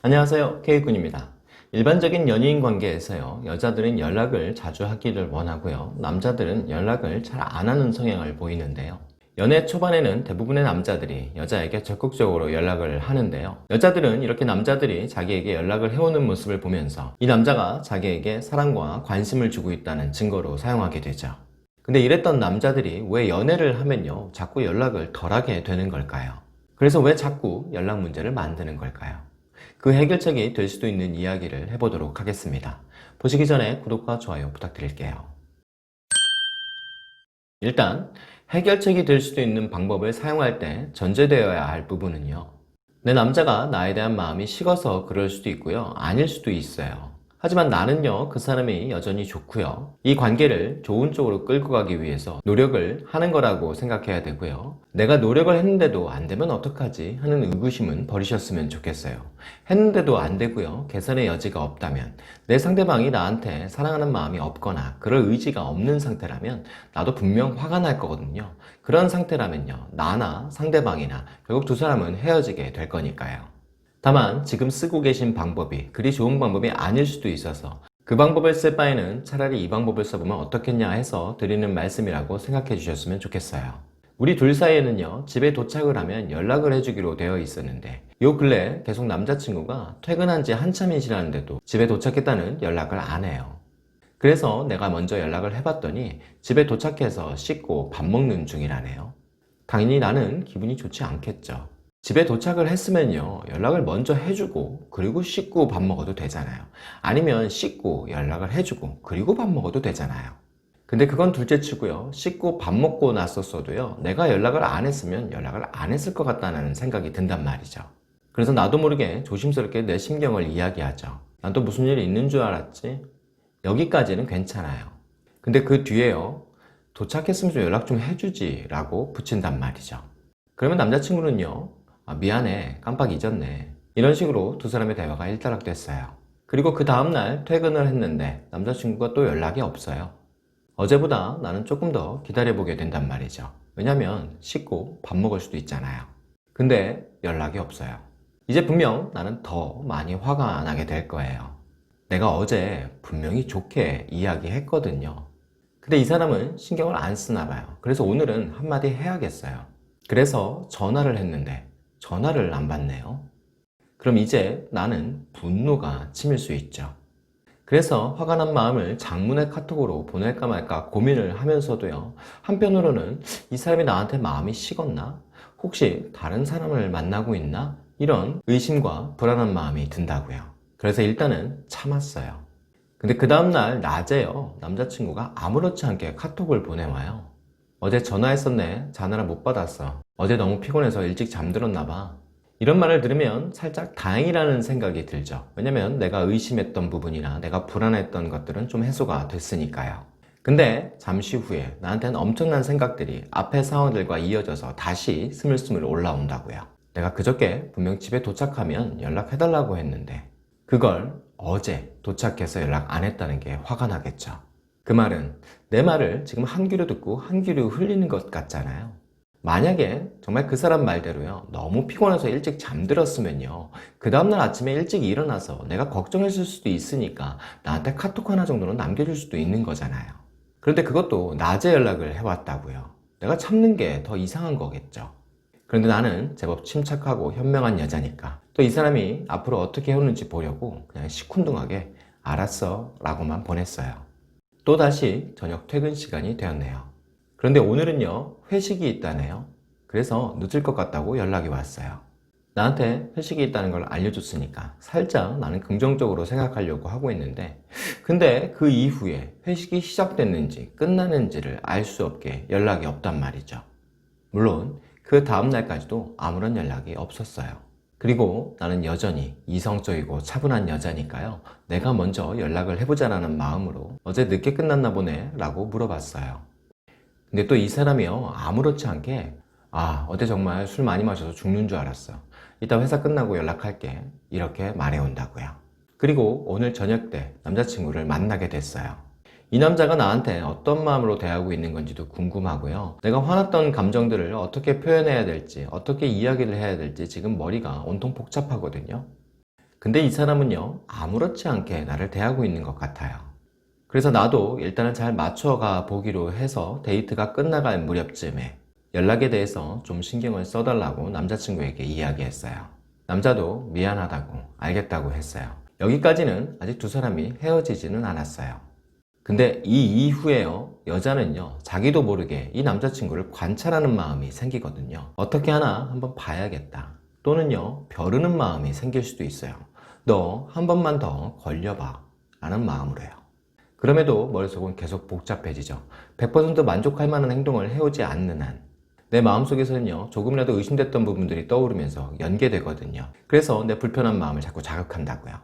안녕하세요. 케이군입니다. 일반적인 연인 관계에서요, 여자들은 연락을 자주 하기를 원하고요, 남자들은 연락을 잘 안 하는 성향을 보이는데요. 연애 초반에는 대부분의 남자들이 여자에게 적극적으로 연락을 하는데요. 여자들은 이렇게 남자들이 자기에게 연락을 해오는 모습을 보면서 이 남자가 자기에게 사랑과 관심을 주고 있다는 증거로 사용하게 되죠. 근데 이랬던 남자들이 왜 연애를 하면요, 자꾸 연락을 덜하게 되는 걸까요? 그래서 왜 자꾸 연락 문제를 만드는 걸까요? 그 해결책이 될 수도 있는 이야기를 해보도록 하겠습니다. 보시기 전에 구독과 좋아요 부탁드릴게요. 일단 해결책이 될 수도 있는 방법을 사용할 때 전제되어야 할 부분은요. 내 남자가 나에 대한 마음이 식어서 그럴 수도 있고요. 아닐 수도 있어요. 하지만 나는요, 그 사람이 여전히 좋고요. 이 관계를 좋은 쪽으로 끌고 가기 위해서 노력을 하는 거라고 생각해야 되고요. 내가 노력을 했는데도 안 되면 어떡하지? 하는 의구심은 버리셨으면 좋겠어요. 했는데도 안 되고요. 개선의 여지가 없다면 내 상대방이 나한테 사랑하는 마음이 없거나 그럴 의지가 없는 상태라면 나도 분명 화가 날 거거든요. 그런 상태라면요. 나나 상대방이나 결국 두 사람은 헤어지게 될 거니까요. 다만 지금 쓰고 계신 방법이 그리 좋은 방법이 아닐 수도 있어서 그 방법을 쓸 바에는 차라리 이 방법을 써보면 어떻겠냐 해서 드리는 말씀이라고 생각해 주셨으면 좋겠어요. 우리 둘 사이에는요, 집에 도착을 하면 연락을 해주기로 되어 있었는데, 요 근래 계속 남자친구가 퇴근한 지 한참이 지났는데도 집에 도착했다는 연락을 안 해요. 그래서 내가 먼저 연락을 해봤더니 집에 도착해서 씻고 밥 먹는 중이라네요. 당연히 나는 기분이 좋지 않겠죠. 집에 도착을 했으면요, 연락을 먼저 해주고, 그리고 씻고 밥 먹어도 되잖아요. 아니면 씻고 연락을 해주고, 그리고 밥 먹어도 되잖아요. 근데 그건 둘째 치고요. 씻고 밥 먹고 났었어도요. 내가 연락을 안 했으면 연락을 안 했을 것 같다는 생각이 든단 말이죠. 그래서 나도 모르게 조심스럽게 내 심경을 이야기하죠. 난 또 무슨 일이 있는 줄 알았지? 여기까지는 괜찮아요. 근데 그 뒤에요. 도착했으면 좀 연락 좀 해주지 라고 붙인단 말이죠. 그러면 남자친구는요. 아, 미안해. 깜빡 잊었네. 이런 식으로 두 사람의 대화가 일단락됐어요. 그리고 그 다음날 퇴근을 했는데 남자친구가 또 연락이 없어요. 어제보다 나는 조금 더 기다려보게 된단 말이죠. 왜냐면 씻고 밥 먹을 수도 있잖아요. 근데 연락이 없어요. 이제 분명 나는 더 많이 화가 나게 될 거예요. 내가 어제 분명히 좋게 이야기했거든요. 근데 이 사람은 신경을 안 쓰나 봐요. 그래서 오늘은 한마디 해야겠어요. 그래서 전화를 했는데 전화를 안 받네요. 그럼 이제 나는 분노가 치밀 수 있죠. 그래서 화가 난 마음을 장문의 카톡으로 보낼까 말까 고민을 하면서도요. 한편으로는 이 사람이 나한테 마음이 식었나? 혹시 다른 사람을 만나고 있나? 이런 의심과 불안한 마음이 든다고요. 그래서 일단은 참았어요. 근데 그 다음날 낮에요. 남자친구가 아무렇지 않게 카톡을 보내와요. 어제 전화했었네. 자느라 못 받았어. 어제 너무 피곤해서 일찍 잠들었나 봐. 이런 말을 들으면 살짝 다행이라는 생각이 들죠. 왜냐면 내가 의심했던 부분이나 내가 불안했던 것들은 좀 해소가 됐으니까요. 근데 잠시 후에 나한테는 엄청난 생각들이 앞의 상황들과 이어져서 다시 스물스물 올라온다고요. 내가 그저께 분명 집에 도착하면 연락해달라고 했는데 그걸 어제 도착해서 연락 안 했다는 게 화가 나겠죠. 그 말은 내 말을 지금 한 귀로 듣고 한 귀로 흘리는 것 같잖아요. 만약에 정말 그 사람 말대로요, 너무 피곤해서 일찍 잠들었으면요, 그 다음날 아침에 일찍 일어나서 내가 걱정했을 수도 있으니까 나한테 카톡 하나 정도는 남겨줄 수도 있는 거잖아요. 그런데 그것도 낮에 연락을 해왔다고요. 내가 참는 게 더 이상한 거겠죠. 그런데 나는 제법 침착하고 현명한 여자니까 또 이 사람이 앞으로 어떻게 해오는지 보려고 그냥 시큰둥하게 알았어 라고만 보냈어요. 또다시 저녁 퇴근 시간이 되었네요. 그런데 오늘은요, 회식이 있다네요. 그래서 늦을 것 같다고 연락이 왔어요. 나한테 회식이 있다는 걸 알려줬으니까 살짝 나는 긍정적으로 생각하려고 하고 있는데, 근데 그 이후에 회식이 시작됐는지 끝나는지를 알 수 없게 연락이 없단 말이죠. 물론 그 다음날까지도 아무런 연락이 없었어요. 그리고 나는 여전히 이성적이고 차분한 여자니까요. 내가 먼저 연락을 해보자라는 마음으로 어제 늦게 끝났나 보네 라고 물어봤어요. 근데 또 이 사람이요. 아무렇지 않게 아, 어제 정말 술 많이 마셔서 죽는 줄 알았어. 이따 회사 끝나고 연락할게. 이렇게 말해온다고요. 그리고 오늘 저녁 때 남자친구를 만나게 됐어요. 이 남자가 나한테 어떤 마음으로 대하고 있는 건지도 궁금하고요. 내가 화났던 감정들을 어떻게 표현해야 될지, 어떻게 이야기를 해야 될지 지금 머리가 온통 복잡하거든요. 근데 이 사람은요, 아무렇지 않게 나를 대하고 있는 것 같아요. 그래서 나도 일단은 잘 맞춰가 보기로 해서 데이트가 끝나갈 무렵쯤에 연락에 대해서 좀 신경을 써달라고 남자친구에게 이야기했어요. 남자도 미안하다고 알겠다고 했어요. 여기까지는 아직 두 사람이 헤어지지는 않았어요. 근데 이 이후에요, 여자는요, 자기도 모르게 이 남자친구를 관찰하는 마음이 생기거든요. 어떻게 하나 한번 봐야겠다. 또는요, 벼르는 마음이 생길 수도 있어요. 너 한 번만 더 걸려봐. 라는 마음으로요. 그럼에도 머릿속은 계속 복잡해지죠. 100% 만족할 만한 행동을 해오지 않는 한, 내 마음속에서는요, 조금이라도 의심됐던 부분들이 떠오르면서 연계되거든요. 그래서 내 불편한 마음을 자꾸 자극한다고요.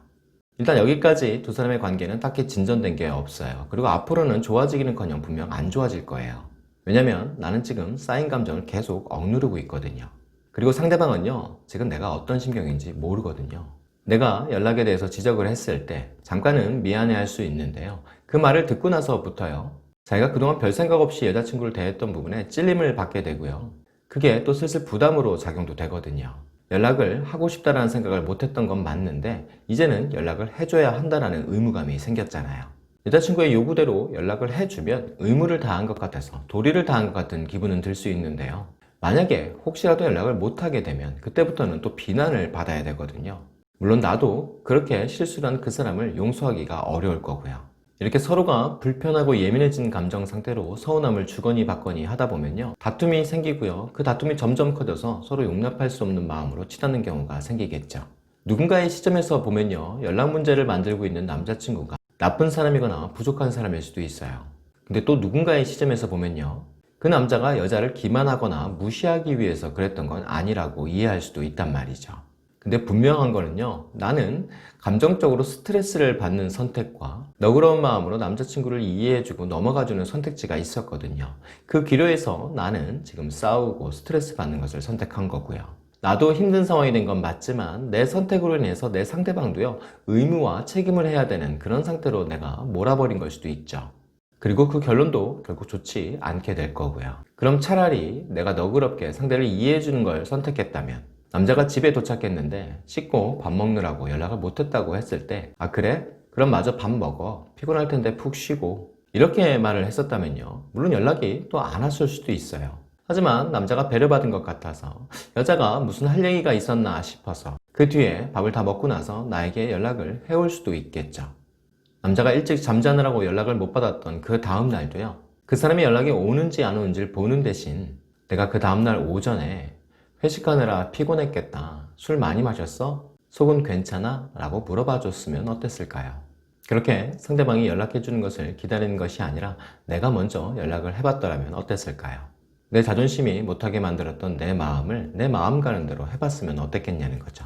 일단 여기까지 두 사람의 관계는 딱히 진전된 게 없어요. 그리고 앞으로는 좋아지기는 커녕 분명 안 좋아질 거예요. 왜냐면 나는 지금 쌓인 감정을 계속 억누르고 있거든요. 그리고 상대방은요, 지금 내가 어떤 심경인지 모르거든요. 내가 연락에 대해서 지적을 했을 때 잠깐은 미안해 할 수 있는데요. 그 말을 듣고 나서부터요, 자기가 그동안 별 생각 없이 여자친구를 대했던 부분에 찔림을 받게 되고요. 그게 또 슬슬 부담으로 작용도 되거든요. 연락을 하고 싶다라는 생각을 못했던 건 맞는데 이제는 연락을 해줘야 한다라는 의무감이 생겼잖아요. 여자친구의 요구대로 연락을 해주면 의무를 다한 것 같아서 도리를 다한 것 같은 기분은 들 수 있는데요. 만약에 혹시라도 연락을 못하게 되면 그때부터는 또 비난을 받아야 되거든요. 물론 나도 그렇게 실수한 그 사람을 용서하기가 어려울 거고요. 이렇게 서로가 불편하고 예민해진 감정 상태로 서운함을 주거니 받거니 하다 보면요. 다툼이 생기고요. 그 다툼이 점점 커져서 서로 용납할 수 없는 마음으로 치닫는 경우가 생기겠죠. 누군가의 시점에서 보면요. 연락 문제를 만들고 있는 남자친구가 나쁜 사람이거나 부족한 사람일 수도 있어요. 근데 또 누군가의 시점에서 보면요. 그 남자가 여자를 기만하거나 무시하기 위해서 그랬던 건 아니라고 이해할 수도 있단 말이죠. 근데 분명한 거는요, 나는 감정적으로 스트레스를 받는 선택과 너그러운 마음으로 남자친구를 이해해주고 넘어가주는 선택지가 있었거든요. 그 기로에서 나는 지금 싸우고 스트레스 받는 것을 선택한 거고요. 나도 힘든 상황이 된 건 맞지만 내 선택으로 인해서 내 상대방도요, 의무와 책임을 해야 되는 그런 상태로 내가 몰아버린 걸 수도 있죠. 그리고 그 결론도 결국 좋지 않게 될 거고요. 그럼 차라리 내가 너그럽게 상대를 이해해 주는 걸 선택했다면 남자가 집에 도착했는데 씻고 밥 먹느라고 연락을 못했다고 했을 때, 아, 그래? 그럼 마저 밥 먹어. 피곤할 텐데 푹 쉬고. 이렇게 말을 했었다면요. 물론 연락이 또 안 왔을 수도 있어요. 하지만 남자가 배려받은 것 같아서 여자가 무슨 할 얘기가 있었나 싶어서 그 뒤에 밥을 다 먹고 나서 나에게 연락을 해올 수도 있겠죠. 남자가 일찍 잠자느라고 연락을 못 받았던 그 다음 날도요. 그 사람이 연락이 오는지 안 오는지를 보는 대신 내가 그 다음날 오전에 회식하느라 피곤했겠다. 술 많이 마셨어? 속은 괜찮아? 라고 물어봐 줬으면 어땠을까요? 그렇게 상대방이 연락해 주는 것을 기다리는 것이 아니라 내가 먼저 연락을 해봤더라면 어땠을까요? 내 자존심이 못하게 만들었던 내 마음을 내 마음 가는 대로 해봤으면 어땠겠냐는 거죠.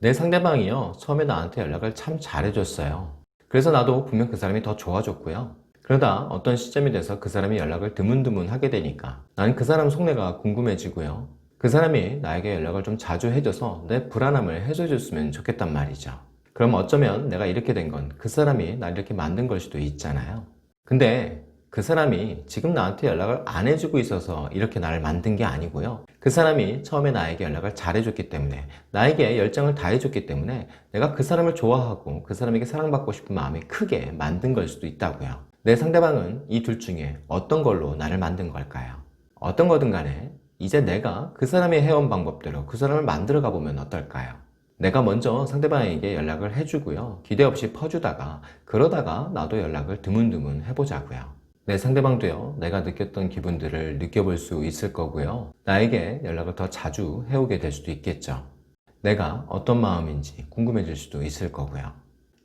내 상대방이요, 처음에 나한테 연락을 참 잘해줬어요. 그래서 나도 분명 그 사람이 더 좋아졌고요. 그러다 어떤 시점이 돼서 그 사람이 연락을 드문드문 하게 되니까 난 그 사람 속내가 궁금해지고요. 그 사람이 나에게 연락을 좀 자주 해줘서 내 불안함을 해소해줬으면 좋겠단 말이죠. 그럼 어쩌면 내가 이렇게 된 건 그 사람이 날 이렇게 만든 걸 수도 있잖아요. 근데 그 사람이 지금 나한테 연락을 안 해주고 있어서 이렇게 나를 만든 게 아니고요. 그 사람이 처음에 나에게 연락을 잘해줬기 때문에, 나에게 열정을 다해줬기 때문에 내가 그 사람을 좋아하고 그 사람에게 사랑받고 싶은 마음이 크게 만든 걸 수도 있다고요. 내 상대방은 이 둘 중에 어떤 걸로 나를 만든 걸까요? 어떤 거든 간에 이제 내가 그 사람이 해온 방법대로 그 사람을 만들어 가보면 어떨까요? 내가 먼저 상대방에게 연락을 해주고요. 기대 없이 퍼주다가 그러다가 나도 연락을 드문드문 해보자고요. 내 상대방도요. 내가 느꼈던 기분들을 느껴볼 수 있을 거고요. 나에게 연락을 더 자주 해오게 될 수도 있겠죠. 내가 어떤 마음인지 궁금해질 수도 있을 거고요.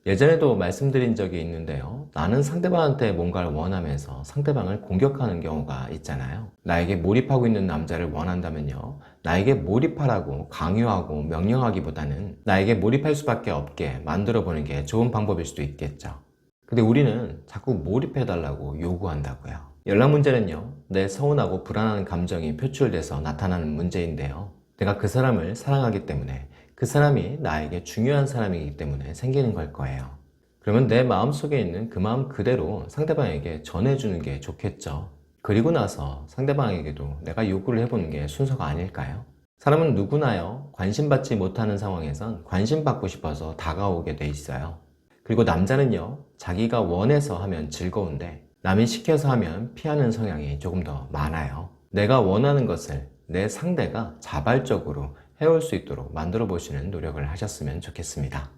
예전에도 말씀드린 적이 있는데요. 나는 상대방한테 뭔가를 원하면서 상대방을 공격하는 경우가 있잖아요. 나에게 몰입하고 있는 남자를 원한다면요. 나에게 몰입하라고 강요하고 명령하기보다는 나에게 몰입할 수밖에 없게 만들어 보는 게 좋은 방법일 수도 있겠죠. 근데 우리는 자꾸 몰입해달라고 요구한다고요. 연락 문제는요, 내 서운하고 불안한 감정이 표출돼서 나타나는 문제인데요. 내가 그 사람을 사랑하기 때문에 그 사람이 나에게 중요한 사람이기 때문에 생기는 걸 거예요. 그러면 내 마음 속에 있는 그 마음 그대로 상대방에게 전해주는 게 좋겠죠. 그리고 나서 상대방에게도 내가 요구를 해보는 게 순서가 아닐까요? 사람은 누구나요, 관심받지 못하는 상황에선 관심받고 싶어서 다가오게 돼 있어요. 그리고 남자는요, 자기가 원해서 하면 즐거운데, 남이 시켜서 하면 피하는 성향이 조금 더 많아요. 내가 원하는 것을 내 상대가 자발적으로 해올 수 있도록 만들어 보시는 노력을 하셨으면 좋겠습니다.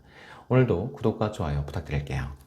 오늘도 구독과 좋아요 부탁드릴게요.